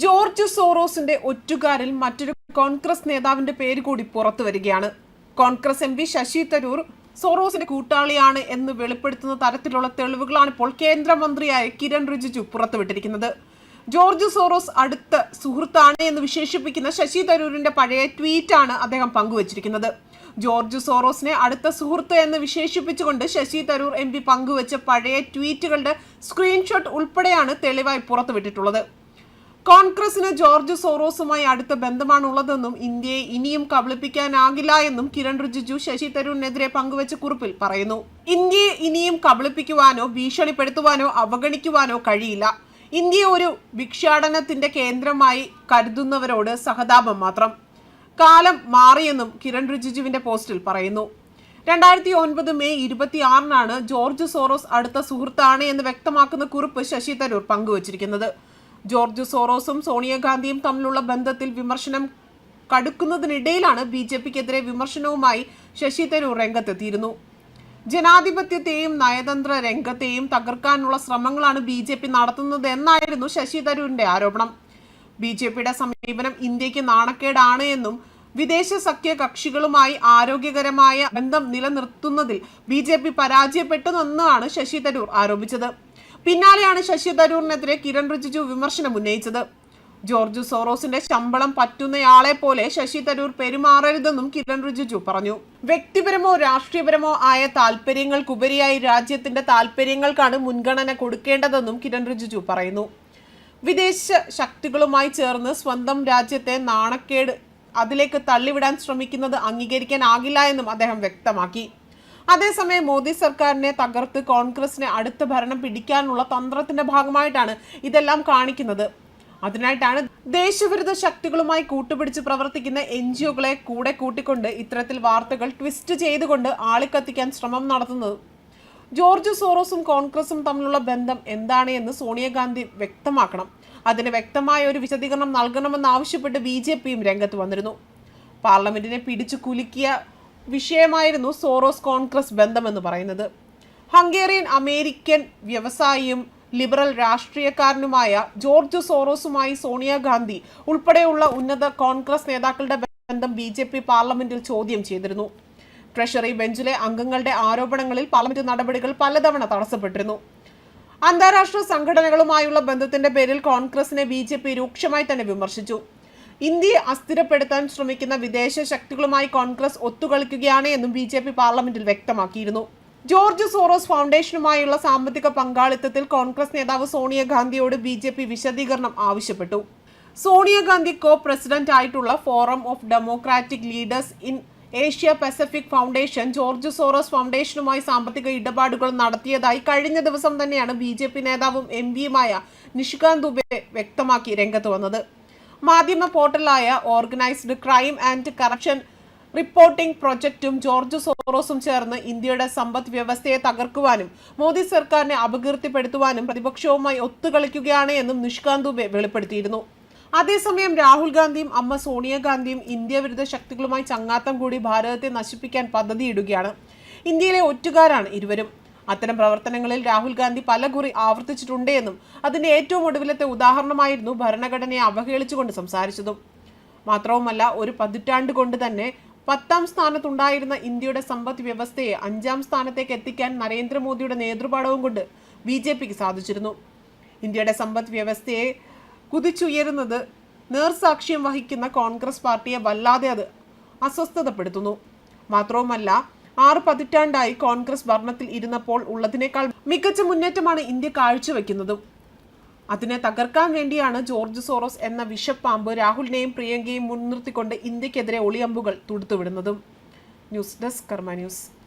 George സോറോസിന്റെ ഒറ്റുകാരിൽ മറ്റൊരു കോൺഗ്രസ് നേതാവിന്റെ പേര് കൂടി പുറത്തു വരികയാണ്. Congress M P Shashi Tharoor സോറോസിന്റെ കൂട്ടാളിയാണ് എന്ന് വെളിപ്പെടുത്തുന്ന തരത്തിലുള്ള തെളിവുകളാണ് ഇപ്പോൾ കേന്ദ്രമന്ത്രിയായ കിരൺ റിജിജു പുറത്തുവിട്ടിരിക്കുന്നത്. ജോർജ് സോറോസ് അടുത്ത സുഹൃത്താണ് എന്ന് വിശേഷിപ്പിക്കുന്ന ശശി തരൂരിന്റെ പഴയ ട്വീറ്റ് ആണ് അദ്ദേഹം പങ്കുവച്ചിരിക്കുന്നത്. ജോർജ് സോറോസിനെ അടുത്ത സുഹൃത്ത് എന്ന് വിശേഷിപ്പിച്ചുകൊണ്ട് ശശി തരൂർ എം പി പങ്കുവച്ച പഴയ ട്വീറ്റുകളുടെ സ്ക്രീൻഷോട്ട് ഉൾപ്പെടെയാണ് തെളിവായി പുറത്തുവിട്ടിട്ടുള്ളത്. കോൺഗ്രസിന് ജോർജ് സോറോസുമായി അടുത്ത ബന്ധമാണുള്ളതെന്നും ഇന്ത്യയെ ഇനിയും കബളിപ്പിക്കാനാകില്ല എന്നും കിരൺ റിജിജു ശശി തരൂരിനെതിരെ പങ്കുവച്ച കുറിപ്പിൽ പറയുന്നു. ഇന്ത്യയെ ഇനിയും കബളിപ്പിക്കുവാനോ ഭീഷണിപ്പെടുത്തുവാനോ അവഗണിക്കുവാനോ കഴിയില്ല. ഇന്ത്യ ഒരു ഭിക്ഷാടനത്തിന്റെ കേന്ദ്രമായി കരുതുന്നവരോട് സഹതാപം മാത്രം. കാലം മാറിയെന്നും കിരൺ റിജിജുവിന്റെ പോസ്റ്റിൽ പറയുന്നു. രണ്ടായിരത്തി ഒൻപത് മെയ് ഇരുപത്തിയാറിനാണ് ജോർജ് സോറോസ് അടുത്ത സുഹൃത്താണ് എന്ന് വ്യക്തമാക്കുന്ന കുറിപ്പ് ശശി തരൂർ പങ്കുവച്ചിരിക്കുന്നത്. ജോർജ് സോറോസും സോണിയാഗാന്ധിയും തമ്മിലുള്ള ബന്ധത്തിൽ വിമർശനം കടുക്കുന്നതിനിടയിലാണ് ബി ജെ പിക്കെതിരെ വിമർശനവുമായി ശശി തരൂർ രംഗത്തെത്തിയിരുന്നു. ജനാധിപത്യത്തെയും നയതന്ത്ര രംഗത്തെയും തകർക്കാനുള്ള ശ്രമങ്ങളാണ് ബി ജെ പി നടത്തുന്നത് എന്നായിരുന്നു ശശി തരൂരിന്റെ ആരോപണം. ബി ജെ പിയുടെ സമീപനം ഇന്ത്യയ്ക്ക് നാണക്കേടാണ് എന്നും വിദേശ സഖ്യ കക്ഷികളുമായി ആരോഗ്യകരമായ ബന്ധം നിലനിർത്തുന്നതിൽ ബി ജെ പി പരാജയപ്പെട്ടുവെന്നാണ് ശശി തരൂർ ആരോപിച്ചത്. പിന്നാലെയാണ് ശശി തരൂറിനെതിരെ കിരൺ റിജിജു വിമർശനം ഉന്നയിച്ചത്. ജോർജ് സോറോസിന്റെ ശമ്പളം പറ്റുന്നയാളെ പോലെ ശശി തരൂർ പെരുമാറരുതെന്നും കിരൺ റിജിജു പറഞ്ഞു. വ്യക്തിപരമോ രാഷ്ട്രീയപരമോ ആയ താല്പര്യങ്ങൾക്കുപരിയായി രാജ്യത്തിന്റെ താല്പര്യങ്ങൾക്കാണ് മുൻഗണന കൊടുക്കേണ്ടതെന്നും കിരൺ റിജിജു പറയുന്നു. വിദേശ ശക്തികളുമായി ചേർന്ന് സ്വന്തം രാജ്യത്തെ നാണക്കേട് അതിലേക്ക് തള്ളിവിടാൻ ശ്രമിക്കുന്നത് അംഗീകരിക്കാനാകില്ല എന്നും അദ്ദേഹം വ്യക്തമാക്കി. അതേസമയം മോദി സർക്കാരിനെ തകർത്ത് കോൺഗ്രസിനെ അടുത്ത ഭരണം പിടിക്കാനുള്ള തന്ത്രത്തിന്റെ ഭാഗമായിട്ടാണ് ഇതെല്ലാം കാണിക്കുന്നത്. അതിനായിട്ടാണ് ദേശവിരുദ്ധ ശക്തികളുമായി കൂട്ടുപിടിച്ച് പ്രവർത്തിക്കുന്ന എൻ ജി ഒകളെ കൂടെ കൂട്ടിക്കൊണ്ട് ഇത്തരത്തിൽ വാർത്തകൾ ട്വിസ്റ്റ് ചെയ്തുകൊണ്ട് ആളിക്കത്തിക്കാൻ ശ്രമം നടത്തുന്നത്. ജോർജ് സോറോസും കോൺഗ്രസും തമ്മിലുള്ള ബന്ധം എന്താണ് എന്ന് സോണിയാഗാന്ധി വ്യക്തമാക്കണം. അതിന് വ്യക്തമായ ഒരു വിശദീകരണം നൽകണമെന്നാവശ്യപ്പെട്ട് ബി ജെ പിയും രംഗത്ത് വന്നിരുന്നു. പാർലമെന്റിനെ പിടിച്ചു കുലുക്കിയ വിഷയമായിരുന്നു സോറോസ് കോൺഗ്രസ് ബന്ധമെന്ന് പറയുന്നത്. ഹംഗേറിയൻ അമേരിക്കൻ വ്യവസായിയും ലിബറൽ രാഷ്ട്രീയക്കാരനുമായ ജോർജ് സോറോസുമായി സോണിയാഗാന്ധി ഉൾപ്പെടെയുള്ള ഉന്നത കോൺഗ്രസ് നേതാക്കളുടെ ബന്ധം ബി ജെ പി പാർലമെന്റിൽ ചോദ്യം ചെയ്തിരുന്നു. ട്രഷറി ബെഞ്ചിലെ അംഗങ്ങളുടെ ആരോപണങ്ങളിൽ പാർലമെന്റ് നടപടികൾ പലതവണ തടസ്സപ്പെട്ടിരുന്നു. അന്താരാഷ്ട്ര സംഘടനകളുമായുള്ള ബന്ധത്തിന്റെ പേരിൽ കോൺഗ്രസിനെ ബി ജെ പി രൂക്ഷമായി തന്നെ വിമർശിച്ചു. ഇന്ത്യയെ അസ്ഥിരപ്പെടുത്താൻ ശ്രമിക്കുന്ന വിദേശ ശക്തികളുമായി കോൺഗ്രസ് ഒത്തുകളിക്കുകയാണ് എന്നും ബി പാർലമെന്റിൽ വ്യക്തമാക്കിയിരുന്നു. ജോർജ് സോറോസ് ഫൗണ്ടേഷനുമായുള്ള സാമ്പത്തിക പങ്കാളിത്തത്തിൽ കോൺഗ്രസ് നേതാവ് സോണിയാഗാന്ധിയോട് ബി ജെ പി വിശദീകരണം ആവശ്യപ്പെട്ടു. സോണിയാഗാന്ധി കോ പ്രസിഡന്റ് ആയിട്ടുള്ള forum of democratic leaders in Asia Pacific foundation George Soros ഫൗണ്ടേഷനുമായി സാമ്പത്തിക ഇടപാടുകൾ നടത്തിയതായി കഴിഞ്ഞ ദിവസം തന്നെയാണ് ബി നേതാവും എം പിയുമായ നിഷികാന്ത് ദുബെ വ്യക്തമാക്കി രംഗത്ത് വന്നത്. മാധ്യമ പോർട്ടലായ organized crime and corruption reporting പ്രൊജക്റ്റും George സോറോസും ചേർന്ന് ഇന്ത്യയുടെ സമ്പദ് വ്യവസ്ഥയെ തകർക്കുവാനും മോദി സർക്കാരിനെ അപകീർത്തിപ്പെടുത്തുവാനും പ്രതിപക്ഷവുമായി ഒത്തുകളിക്കുകയാണ് എന്നും നിഷ്കാന്ത് ദുബെ വെളിപ്പെടുത്തിയിരുന്നു. അതേസമയം രാഹുൽ ഗാന്ധിയും അമ്മ സോണിയാഗാന്ധിയും ഇന്ത്യ വിരുദ്ധ ശക്തികളുമായി ചങ്ങാത്തം കൂടി ഭാരതത്തെ നശിപ്പിക്കാൻ പദ്ധതിയിടുകയാണ്. ഇന്ത്യയിലെ ഒറ്റുകാരാണ് ഇരുവരും. അത്തരം പ്രവർത്തനങ്ങളിൽ രാഹുൽ ഗാന്ധി പല കുറി എന്നും അതിന്റെ ഏറ്റവും ഒടുവിലത്തെ ഉദാഹരണമായിരുന്നു ഭരണഘടനയെ അവഹേളിച്ചുകൊണ്ട് സംസാരിച്ചതും. മാത്രവുമല്ല ഒരു പതിറ്റാണ്ട് കൊണ്ട് തന്നെ പത്താം സ്ഥാനത്തുണ്ടായിരുന്ന ഇന്ത്യയുടെ സമ്പദ് വ്യവസ്ഥയെ അഞ്ചാം സ്ഥാനത്തേക്ക് എത്തിക്കാൻ നരേന്ദ്രമോദിയുടെ നേതൃപാടവും കൊണ്ട് ബി ജെ പിക്ക് സാധിച്ചിരുന്നു. ഇന്ത്യയുടെ സമ്പദ് വ്യവസ്ഥയെ കുതിച്ചുയരുന്നത് നേർസാക്ഷ്യം വഹിക്കുന്ന കോൺഗ്രസ് പാർട്ടിയെ വല്ലാതെ അത് അസ്വസ്ഥതപ്പെടുത്തുന്നു. മാത്രവുമല്ല ആറ് പതിറ്റാണ്ടായി കോൺഗ്രസ് ഭരണത്തിൽ ഇരുന്നപ്പോൾ ഉള്ളതിനേക്കാൾ മികച്ച മുന്നേറ്റമാണ് ഇന്ത്യ കാഴ്ചവെക്കുന്നതും. അതിനെ തകർക്കാൻ വേണ്ടിയാണ് ജോർജ് സോറോസ് എന്ന വിഷപ്പാമ്പ് രാഹുലിനെയും പ്രിയങ്കയും മുൻനിർത്തിക്കൊണ്ട് ഇന്ത്യക്കെതിരെ ഒളിയമ്പുകൾ തുടുത്തുവിടുന്നതും. News desk Karma news.